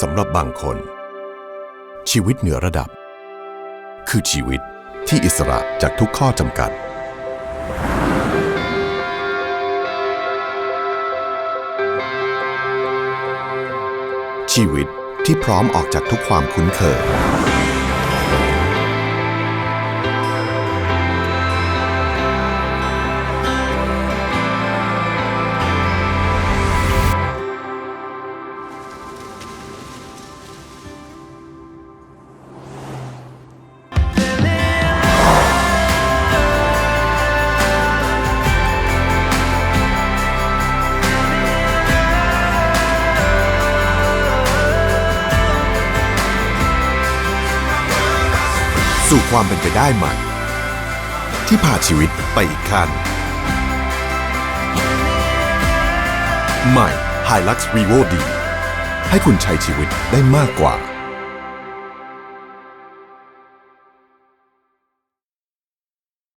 สำหรับบางคน ชีวิตเหนือระดับ คือชีวิตที่อิสระจากทุกข้อจำกัด ชีวิตที่พร้อมออกจากทุกความคุ้นเคย สู่ความเป็นไปได้ใหม่ ที่พาชีวิตไปอีกขั้นใหม่ Hilux v i v o D ให้คุณใช้ชีวิตได้มากกว่า